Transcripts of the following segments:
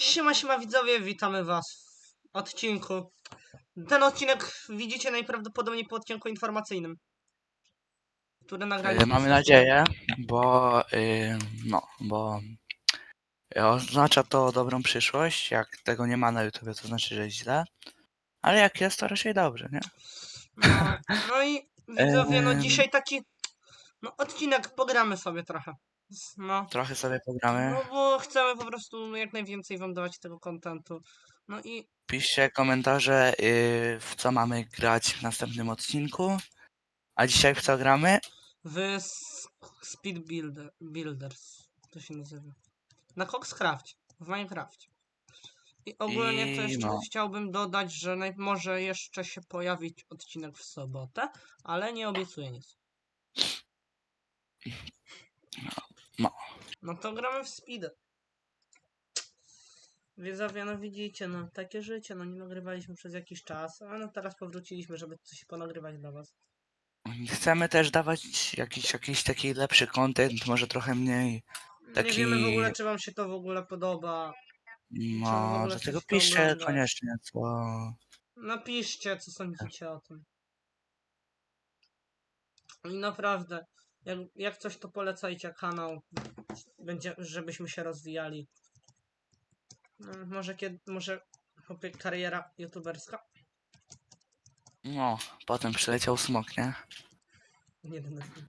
Siema, siema widzowie, witamy was w odcinku. Ten odcinek widzicie najprawdopodobniej po odcinku informacyjnym, który nagraliśmy. Mamy nadzieję, bo y, no, bo y, oznacza to dobrą przyszłość. Jak tego nie ma na YouTube, to znaczy, że źle. Ale jak jest, to raczej dobrze, nie? No, no i widzowie, no dzisiaj taki no, odcinek, pogramy sobie trochę. No, Trochę sobie pogramy. no bo chcemy po prostu jak najwięcej wam dawać tego kontentu. No i Piszcie komentarze, y, w co mamy grać w następnym odcinku. A dzisiaj w co gramy? w S- Speed Builder, Builders, to się nazywa. Na Coxcraft, w Minecraft. I ogólnie to I jeszcze no. chciałbym dodać, że naj- może jeszcze się pojawić odcinek w sobotę, ale nie obiecuję nic. No. No to gramy w Speed. Widzowie, no widzicie, no takie życie, no nie nagrywaliśmy przez jakiś czas, a no teraz powróciliśmy, żeby coś ponagrywać dla was. Chcemy też dawać jakiś, jakiś taki lepszy content, może trochę mniej. Nie wiemy w Taki- ogóle, czy wam się to w ogóle podoba. w No, ogóle dlatego coś to piszcie koniecznie, co, Napiszcie, co sądzicie o tym. I naprawdę, jak, jak coś to polecajcie kanał, będzie, żebyśmy się rozwijali. No, może kiedy, może kariera youtuberska? No, potem przyleciał smok, nie? Nie denerwuj.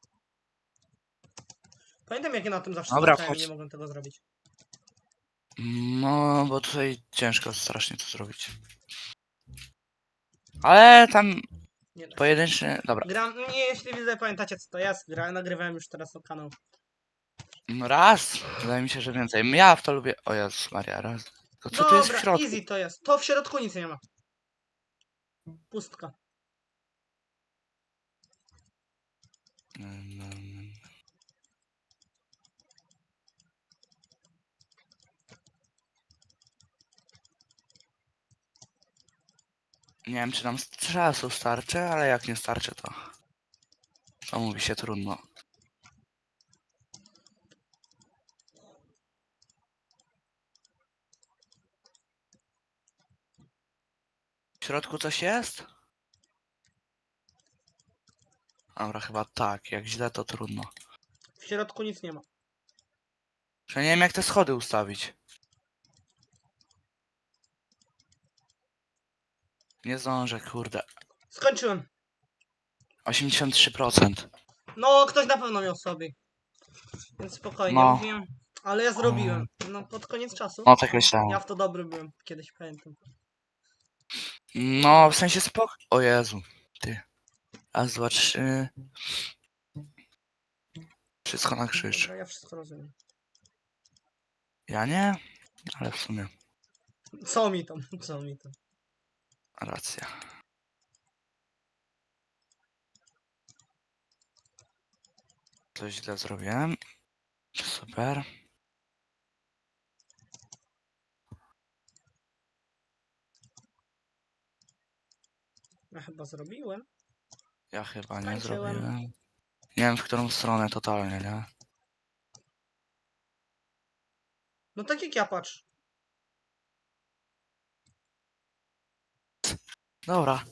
Pamiętam jak ja na tym zawsze Dobra, Dobra, chodź. nie mogłem tego zrobić. No, bo tutaj ciężko strasznie to zrobić. Ale tam Nie da pojedynczy... Dobra, Gram, nie, jeśli widzę, pamiętacie co to jest, gra, nagrywałem już teraz o kanał. no raz, wydaje mi się, że więcej. Ja w to lubię... O Jezus Maria, raz. To co tu Dobra, jest w środku? easy to jest. To w środku nic nie ma. Pustka. Mm, Nie wiem, czy nam z czasu starczy, ale jak nie starczy, to... To mówi się trudno. W środku coś jest? Dobra, chyba tak. Jak źle, to trudno. W środku nic nie ma. Że nie wiem, jak te schody ustawić. Nie zdążę, kurde. Skończyłem. 83%. No, ktoś na pewno miał sobie. Więc spokojnie, No. mówiłem. Ale ja zrobiłem. No, pod koniec czasu. No, tak myślałem. Ja w to dobry byłem, kiedyś pamiętam. No, w sensie spok... O Jezu, ty. Raz, dwa, trzy. Wszystko na krzyż. Dobra, ja wszystko rozumiem. Ja nie, ale w sumie Co mi tam, co mi tam. Racja. Coś źle zrobiłem. Super. Ja chyba zrobiłem. Ja chyba nie Skończyłem. zrobiłem. Nie wiem w którą stronę totalnie, nie? No tak jak ja patrz. Dobra.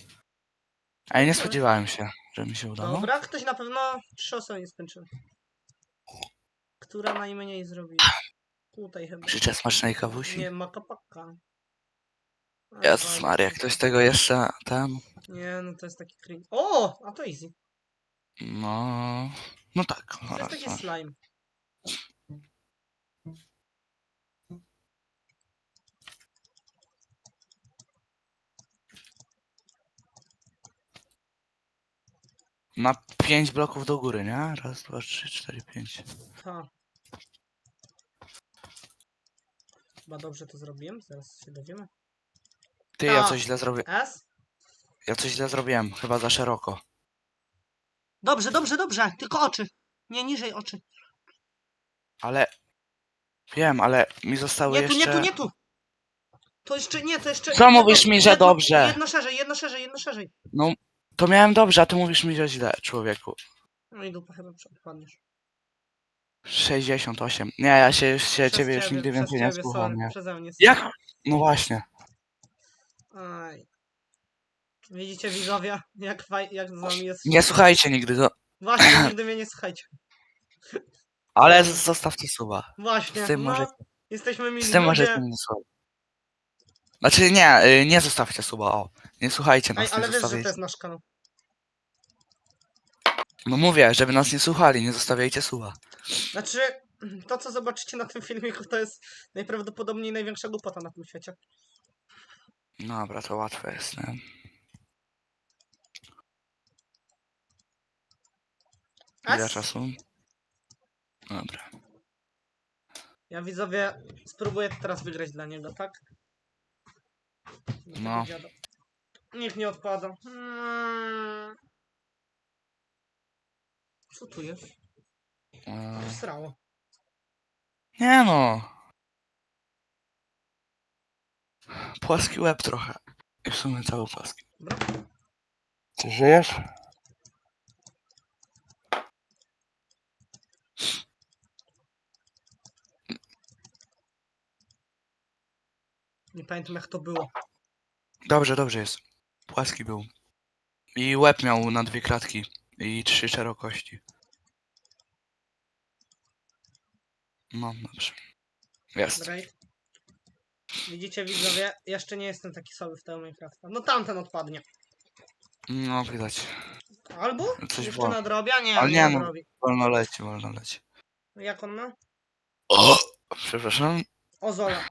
Ej, nie spodziewałem się, że mi się udało. Dobra, ktoś na pewno trzy osoby nie skończyły. Która najmniej zrobiła? Tutaj chyba. Życzę smacznej kawusi. Nie, makapaka. A, Jezus fajnie. Maria, ktoś tego jeszcze tam. Nie, no to jest taki cringe. O, a to easy. No. No tak. To jest taki dwa. slime. Na pięć bloków do góry, nie? Raz, dwa, trzy, cztery, pięć. Ha. Chyba dobrze to zrobiłem, zaraz się dowiemy. Ty, ja coś źle zrobię. S? Ja coś źle zrobiłem, chyba za szeroko. Dobrze, dobrze, dobrze, tylko oczy. Nie, niżej oczy. Ale. Wiem, ale mi zostały Nie tu, jeszcze. nie tu, nie tu. To jeszcze, nie, to jeszcze... Co mówisz mi, że jedno- dobrze? Jedno szerzej, jedno szerzej, jedno szerzej. No, to miałem dobrze, a ty mówisz mi, że źle, człowieku. No i dupa chyba padniesz. 68. Nie, ja się już się ciebie już nigdy przez więcej nie ciebie, słucham, sorry, nie? Przeze mnie. Jak? No właśnie. Aj. Widzicie widzowie, jak, faj, jak z wami jest. Nie słuchajcie nigdy go. Właśnie, nigdy mnie nie słuchajcie. Ale zostawcie suba. Właśnie, Z tym no, możecie, jesteśmy z tym ludzie. możecie nie słuchać. Znaczy nie, y, nie zostawcie suba, o. Nie słuchajcie Ej, nas, ale nie wiesz, że to zostawiajcie. jest nasz kanał. No mówię, żeby nas nie słuchali, nie zostawiajcie suba. Znaczy, to co zobaczycie na tym filmiku, to jest najprawdopodobniej największa głupota na tym świecie. Dobra, to łatwe jest, nie? Ile As? czasu? Dobra. Ja widzowie spróbuję teraz wygrać dla niego, tak? Tego No. dziada. Niech nie odpada. Hmm. Co tu jest? E, Srało. Nie no. Płaski łeb trochę. I w sumie cały płaski. Dobra. Czy żyjesz? Nie pamiętam jak to było. Dobrze, dobrze jest. Płaski był. I łeb miał na dwie kratki. I trzy szerokości. No, dobrze. Jest. Drake. Widzicie widzowie, jeszcze nie jestem taki słaby w tego Minecrafta. No tamten odpadnie. No, widać. Albo? Coś Jeszcze było. nadrobia? Nie, Ale nie nie, no. nadrobi. Wolno leci, wolno leci. Jak on ma? O! Przepraszam. Ozola.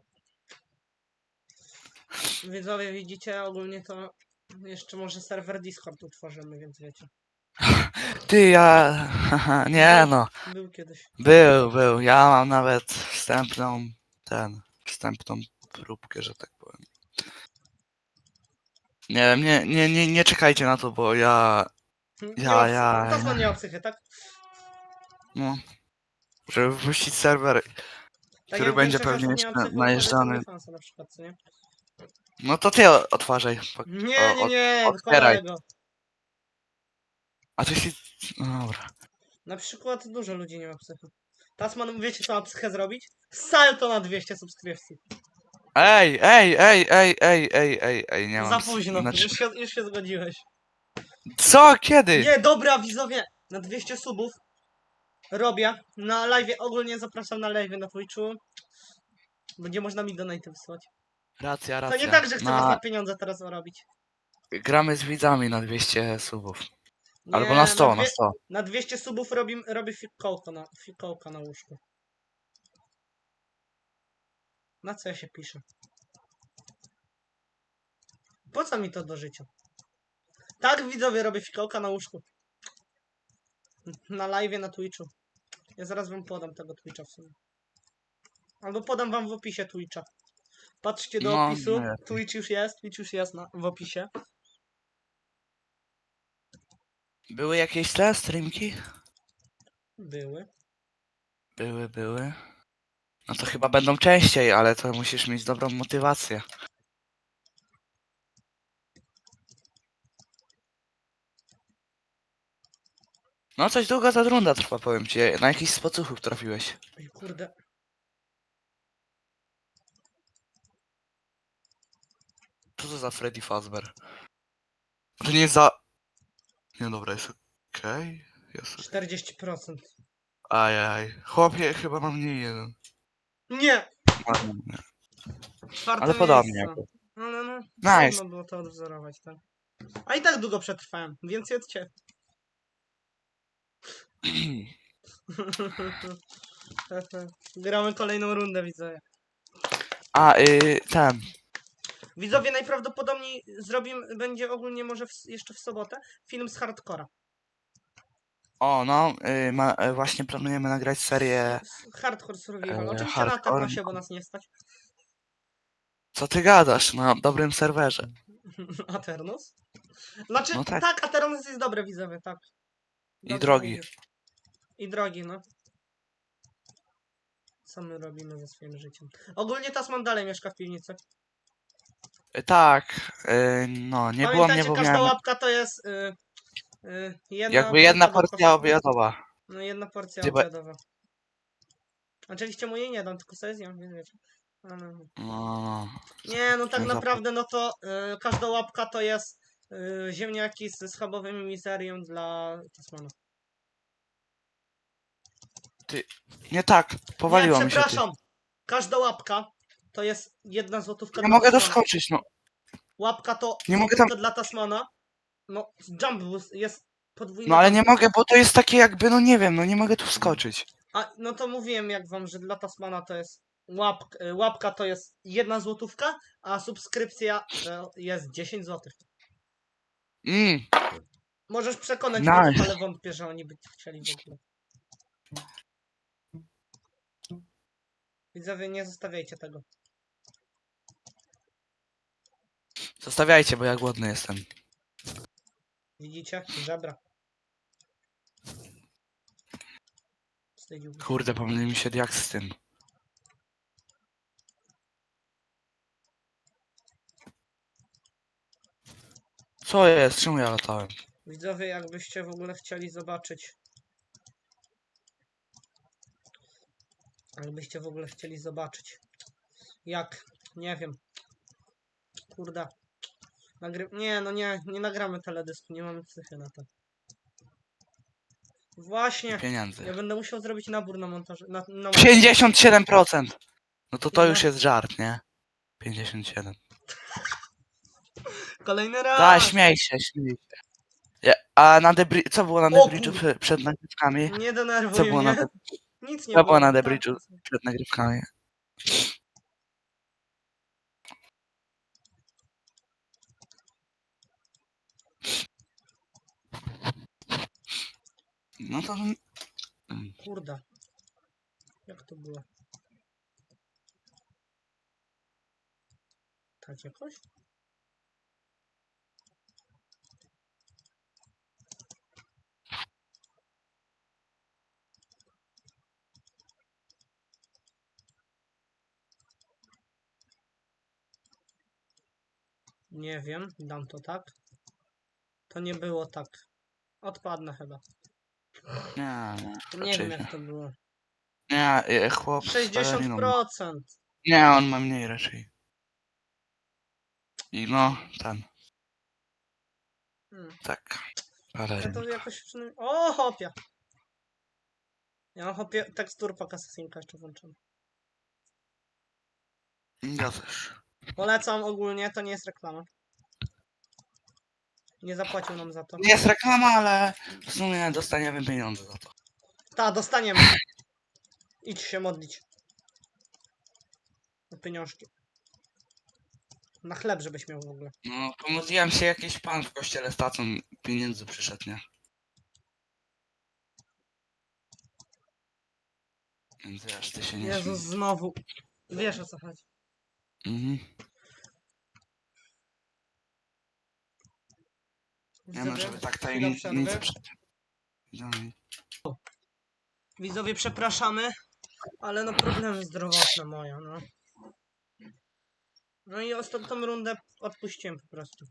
Widzowie widzicie, ogólnie to jeszcze może serwer Discord utworzymy, więc wiecie. Ty, ja... Haha, nie no. Był kiedyś. Był, był. Ja mam nawet wstępną, ten, wstępną próbkę, że tak powiem. Nie wiem, nie, nie, nie, nie czekajcie na to, bo ja, Nie Ja, ma- ja, To ja. są nie tak? no, żeby wypuścić serwer, tak który jak będzie większość pewnie osób nie ma jeszcze psychy, najeżdżany. na przykład, co nie? No to ty o- otwarzaj. Pok- Nie, nie, o- nie, otwieraj. kolego. A ty się, no dobra. Na przykład dużo ludzi nie ma psychy. Tasman, wiecie co ma psychę zrobić? Salto na 200 subskrypcji. Ej, ej, ej, ej, ej, ej, ej, ej, nie mam... Za s- późno, Znaczy, już, się, już się zgodziłeś. co? Kiedy? Nie, dobra widzowie, na 200 subów robię na live, ogólnie zapraszam na live na Twitchu. Będzie można mi donate wysłać. Racja, To racja. nie tak, że chcę was na, na pieniądze teraz robić. Gramy z widzami na 200 subów. Nie, Albo na 100, na dwie- 100. Na 200 subów robi, robię fikołko na, fikołka na łóżku. Na co ja się piszę? Po co mi to do życia? Tak widzowie robię fikołka na łóżku. Na live na Twitchu. Ja zaraz wam podam tego Twitcha w sumie. Albo podam wam w opisie Twitcha. Patrzcie do No, opisu. najlepiej. Twitch już jest, Twitch już jest na, w opisie. Były jakieś te streamki? Były. Były, były. No to chyba będą częściej, ale to musisz mieć dobrą motywację. No coś długo ta runda trwa, powiem ci. Na jakiś spocuchów trafiłeś. Oj kurde. Co to za Freddy Fazbear? To nie jest za... Nie, dobra, jest okej. Jest okej. 40%. Ajaj. Chłopie, chyba mam mniej jeden. Nie! Ale, nie. Czwarte Ale podobnie. miejsce. Ale no, Nice. trudno było to odwzorować, tak. A i tak długo przetrwałem, więcej od ciebie. Gramy kolejną rundę, widzowie. A, y, ten. Widzowie najprawdopodobniej zrobimy, będzie ogólnie może w, jeszcze w sobotę, film z hardcora. O, no, y, ma, y, właśnie planujemy nagrać serię. Hardcore survival. E, Oczywiście na hardcore. tapasie, bo nas nie stać. Co ty gadasz? Na dobrym serwerze. Aternos? Znaczy, No tak. tak. Aternos jest dobry, widzowie, tak. I Dobrze drogi. mówisz. I drogi, no. Co my robimy ze swoim życiem? Ogólnie Tasman dalej mieszka w piwnicy. Y, tak, y, no, nie było mnie, Pamiętajcie, bo każda miałem łapka to jest y, y, jedna jakby jedna porcja do porcja kosza- obiadowa. No jedna porcja ba- obiadowa. Oczywiście mu jej nie dam, tylko sobie zjem, więc wiecie. No, no, no. No, Nie, no tak No naprawdę, no to y, każda łapka to jest y, ziemniaki z schabowymi mizerią dla Tasmana. nie tak, powaliło nie, mi się. Ty. przepraszam. Każda łapka to jest jedna złotówka Nie dla mogę Tasmana. doskoczyć, no. Łapka to Nie mogę złotówka tam- dla Tasmana. No, jump boost jest podwójny. No ale nie mogę, bo to jest takie jakby, no nie wiem, no nie mogę tu wskoczyć. A, no to mówiłem jak wam, że dla Tasmana to jest łap, y, łapka to jest jedna złotówka, a subskrypcja to jest 10 złotych. Mm, Możesz przekonać Nice. ale wątpię, że oni by chcieli w ogóle. Widzowie, nie zostawiajcie tego. Zostawiajcie, bo ja głodny jestem. Widzicie? Żebra. Wstydziłbym się. Kurde, pomylił mi się jak z tym. Co jest? Czemu ja latałem? Widzowie, jakbyście w ogóle chcieli zobaczyć. Jakbyście w ogóle chcieli zobaczyć. Jak? Nie wiem. Kurde. Nagry... Nie, no nie, nie nagramy teledysku, nie mamy psychy na to. Właśnie. Ja będę musiał zrobić nabór na montaż. Na, na 57%! No to to już jest żart, nie? 57. Kolejny raz. Da, śmiej się, śmiej się. Ja, a na debri... co było na O kur- przed, przed nagrywkami? Nie denerwuj Co było mnie. na, de... Nic nie co było na debridge'u przed nagrywkami? No to... Kurde. Jak to było? Tak jakoś? Nie wiem, dam to tak. To nie było tak. Odpadnę chyba. Nie, nie. Nie wiem jak to było. Nie, e, chłop z baleriną. 60%. Nie, on ma mniej raczej. I no, ten, Hmm. tak. Ja to jakoś przynajmniej... O, hopia! Ja mam hopie teksturpak Assassinka jeszcze włączony. Ja też. Polecam ogólnie, to nie jest reklama. Nie zapłacił nam za to. Nie jest reklama, ale w sumie dostaniemy pieniądze za to. Ta, dostaniemy. Idź się modlić. Na pieniążki. Na chleb, żebyś miał w ogóle. No, pomodliłem się, jakiś pan w kościele z tacą pieniędzy przyszedł, nie? Więc wiesz, ty się nie Jezus, śmiej. znowu. Wiesz o co chodzi. Mhm. Nie no, Widzowie, żeby tak tajemnicę Widzowie, przepraszamy, ale no problemy zdrowotne moje, no. No i ostatnią rundę odpuściłem po prostu.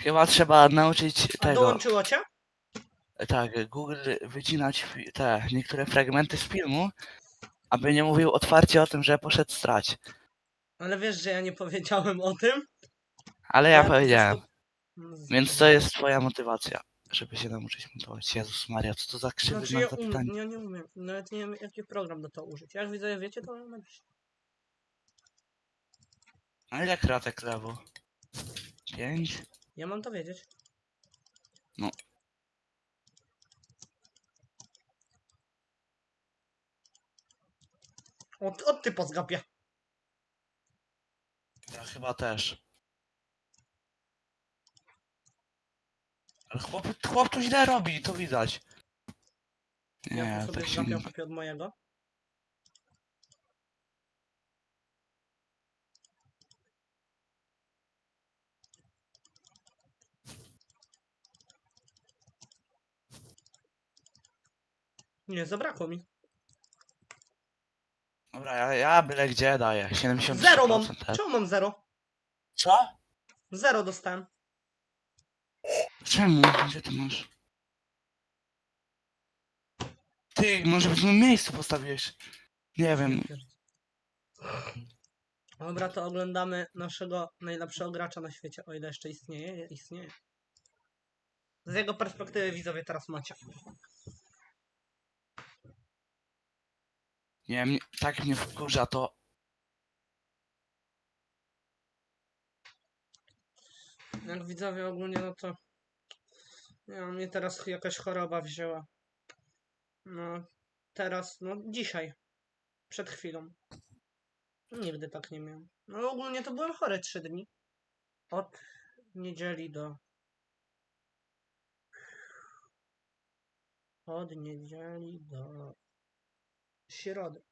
Chyba trzeba nauczyć A tego... dołączyło cię? Tak, Google wycinać te niektóre fragmenty z filmu, aby nie mówił otwarcie o tym, że poszedł strać. Ale wiesz, że ja nie powiedziałem o tym? Ale ja to powiedziałem. Więc to jest twoja motywacja, żeby się nauczyć montować. Jezus Maria, co to za krzywy Znaczy ja, znak um, ja nie umiem, nawet nie wiem jaki program do to użyć. Jak widzę, wiecie, to napisz. A ile kratek lewo? Pięć? Ja mam to wiedzieć. No. Od, od ty pozgapia. Ja chyba też. Ale chłop, chłop to źle robi, to widać. Ja Nie, tu sobie tak się nie... kopię od mojego. Nie, zabrakło mi. Dobra, ja, ja byle gdzie daję. 70%. Zero mam. Czemu mam zero? Co? Zero dostałem. Czemu? Gdzie ty masz? Ty, może w złym miejscu postawiłeś. Nie wiem, Dobra, to oglądamy naszego najlepszego gracza na świecie, o ile jeszcze istnieje. Istnieje. Z jego perspektywy widzowie teraz macie. nie wiem, tak mnie wkurza to. Jak widzowie ogólnie, no to... Nie wiem, mnie teraz jakaś choroba wzięła. No, teraz, no dzisiaj. Przed chwilą. Nigdy tak nie miałem. No ogólnie to byłem chory trzy dni. Od niedzieli do... Od niedzieli do... Środy.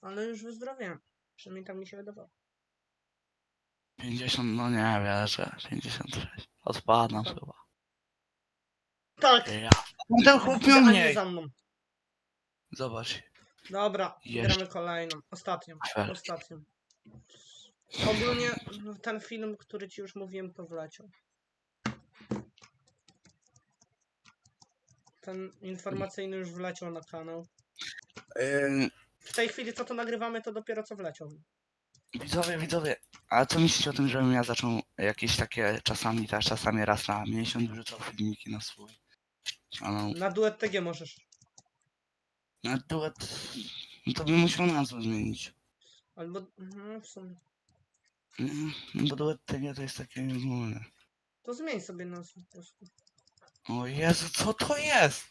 Ale już wyzdrowiałem. Przynajmniej tak mi się wydawało. 50, no nie wierzę. 56. Odpadam chyba. Tak! Ja. Ten chłop miał Idealnie mniej. za mną. Zobacz. Dobra, Jeszcze. gramy kolejną. Ostatnią. Ostatnią. Ogólnie no, ten film, który ci już mówiłem, to wleciał. Ten informacyjny już wleciał na kanał. W tej chwili, co to nagrywamy, to dopiero co wleciał. widzowie, widzowie. A co myślicie o tym, żebym ja zaczął jakieś takie czasami, też czasami raz na miesiąc wrzucał filmiki na swój kanał. Na duet TG możesz. Na duet. No to bym musiał nazwę zmienić. Albo. No, w sumie. Mm, No bo duet tego to jest takie ogólne. To zmień sobie nazwę po prostu. O Jezu, co to jest?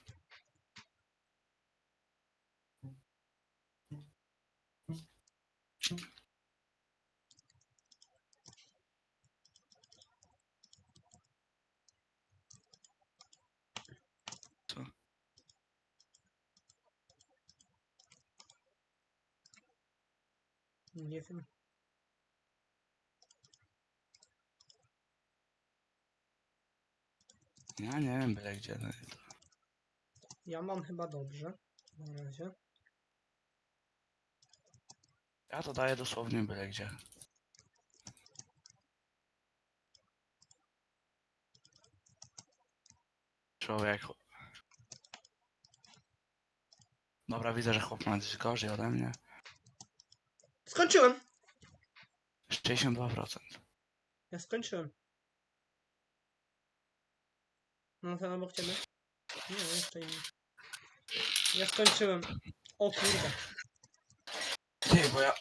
Co? Wiem. Ja nie wiem, byle gdzie. no Ja mam chyba dobrze. Na razie. Ja to daję dosłownie byle gdzie. Człowieku. Dobra, widzę, że chłop ma coś gorzej ode mnie. Skończyłem! 62%. Ja skończyłem. No ten obok ciebie? Nie, jeszcze inny. Ja skończyłem. O kurde. Ty, bo ja...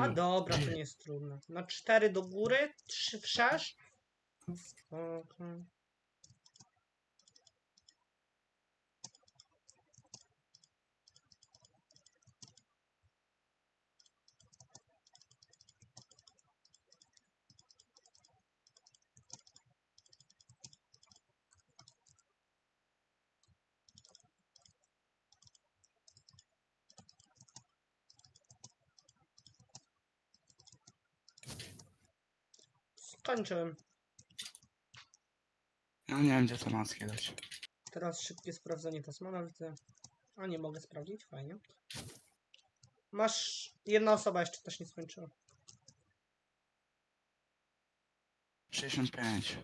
A dobra, to nie jest trudne. Na cztery do góry, trzy wszerz. Okej. Skończyłem. Ja nie wiem, gdzie te maski dać. Teraz szybkie sprawdzenie Tasmana widzę. A nie mogę sprawdzić, fajnie. Masz. Jedna osoba jeszcze też nie skończyła. 65.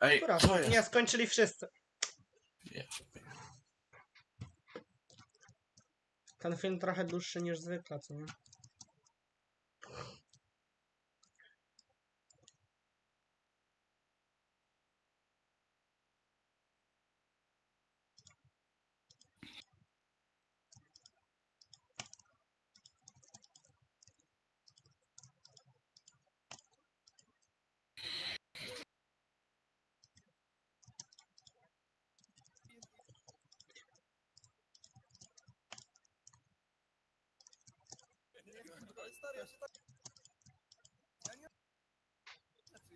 Ej, Akurat. co jest? Nie, skończyli wszyscy. Ja. Ten film trochę dłuższy niż zwykle, co nie?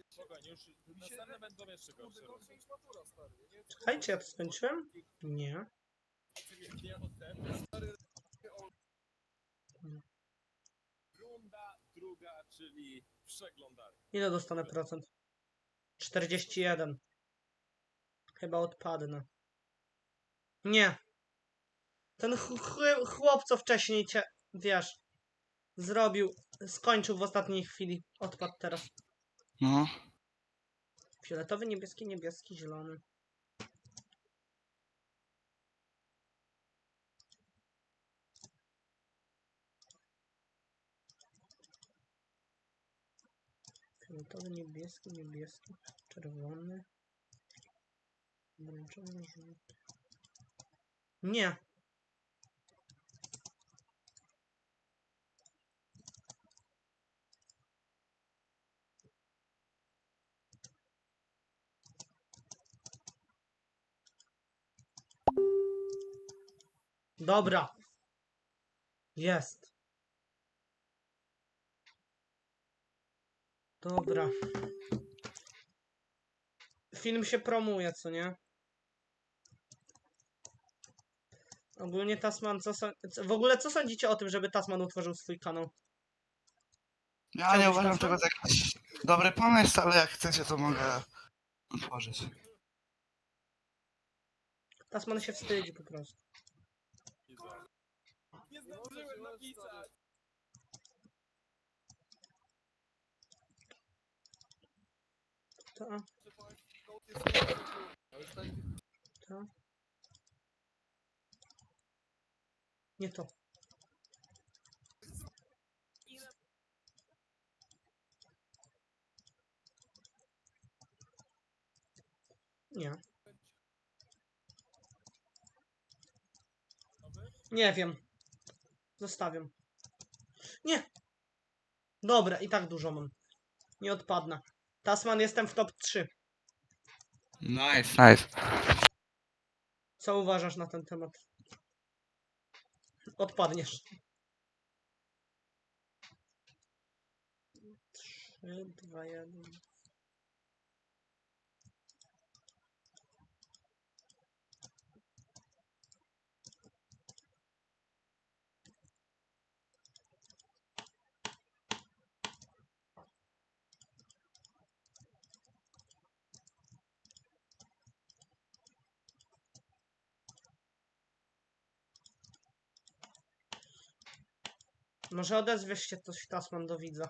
Spokojnie, już następne będą jeszcze gorsze. Czekajcie, ja to skończyłem? Nie. Nie odtępne, stary. Hmm. Runda druga, czyli przeglądarka. Ile dostanę procent? 41. Chyba odpadnę. Nie. Ten ch ch chłop, co wcześniej cię, wiesz, zrobił, skończył w ostatniej chwili. Odpadł teraz. No. Fioletowy, niebieski, niebieski, zielony. Fioletowy, niebieski, niebieski, czerwony. Wręczony, żółty. Nie, Dobra. Jest. Dobra. Film się promuje, co nie? Ogólnie Tasman, co W ogóle co sądzicie o tym, żeby Tasman utworzył swój kanał? Ja nie uważam tego za jakiś dobry pomysł, ale jak chcecie, to mogę otworzyć. Tasman się wstydzi po prostu. Widzę. Nie To, to. Nie to. Nie. Nie wiem. Zostawiam. Nie. Dobra, i tak dużo mam. Nie odpadnę. Tasman jestem w top 3. Nice, nice. Co uważasz na ten temat? Odpadniesz. 3, 2, 1. Może odezwiesz się coś Tasman do widza.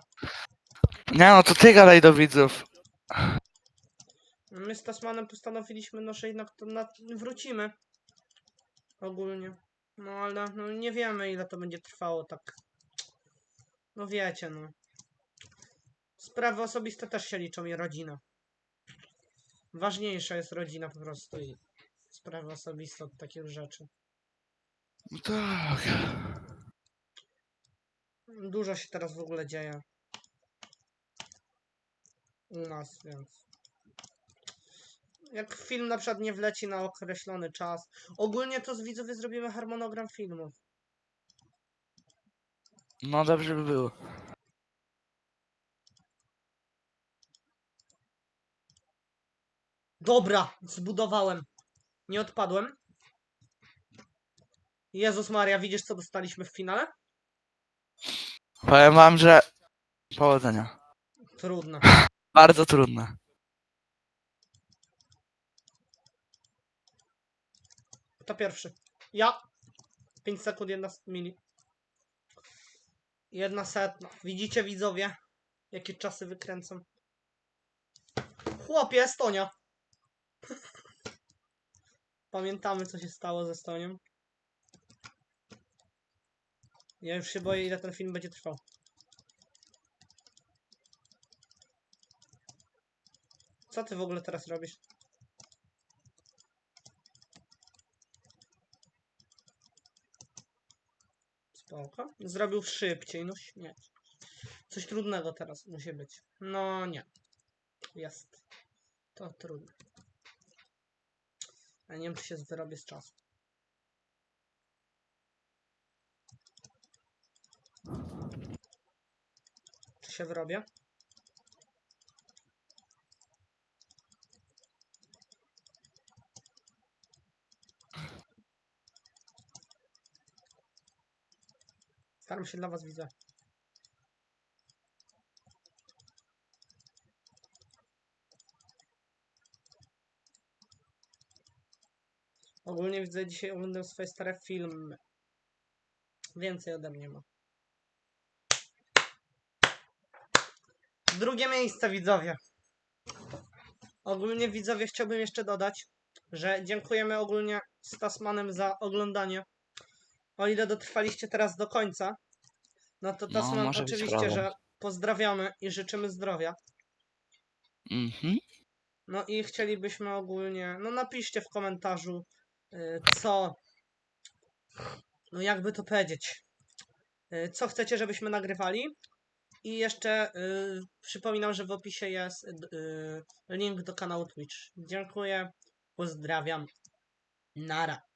Nie no, to ty gadaj do widzów. My z Tasmanem postanowiliśmy, no, że jednak to na... wrócimy. Ogólnie. No ale no, nie wiemy ile to będzie trwało tak. No wiecie, no. Sprawy osobiste też się liczą i rodzina. Ważniejsza jest rodzina po prostu i sprawy osobiste od takich rzeczy. No Tak. Dużo się teraz w ogóle dzieje. U nas, więc. Jak film na przykład nie wleci na określony czas. Ogólnie to z widzowie zrobimy harmonogram filmów. No dobrze by było. Dobra, zbudowałem. Nie odpadłem. Jezus Maria, widzisz co dostaliśmy w finale? Powiem wam, że powodzenia. Trudno. Bardzo trudne. Kto pierwszy? Ja. 5 sekund, jedna s- mili. Jedna setna. Widzicie widzowie? Jakie czasy wykręcam. Chłopie, Estonia. Pamiętamy co się stało z Estonią. Ja już się boję ile ten film będzie trwał. Co ty w ogóle teraz robisz? Spoko. Zrobił szybciej, no śmieć. Coś trudnego teraz musi być. No nie. Jest. To trudne. Ja nie wiem, czy się wyrobię z czasu. Się wyrobię? Staram się dla was widzę. Ogólnie widzę dzisiaj oglądam swoje stare filmy. Więcej ode mnie ma. Drugie miejsce widzowie. Ogólnie widzowie chciałbym jeszcze dodać, że dziękujemy ogólnie z Tasmanem za oglądanie. O ile dotrwaliście teraz do końca, no to No, Tasman może być oczywiście, że pozdrawiamy i życzymy zdrowia. Mhm. No i chcielibyśmy ogólnie, no napiszcie w komentarzu, y, co, no jakby to powiedzieć, y, co chcecie, żebyśmy nagrywali. I jeszcze y, przypominam, że w opisie jest y, link do kanału Twitch. Dziękuję, pozdrawiam, nara.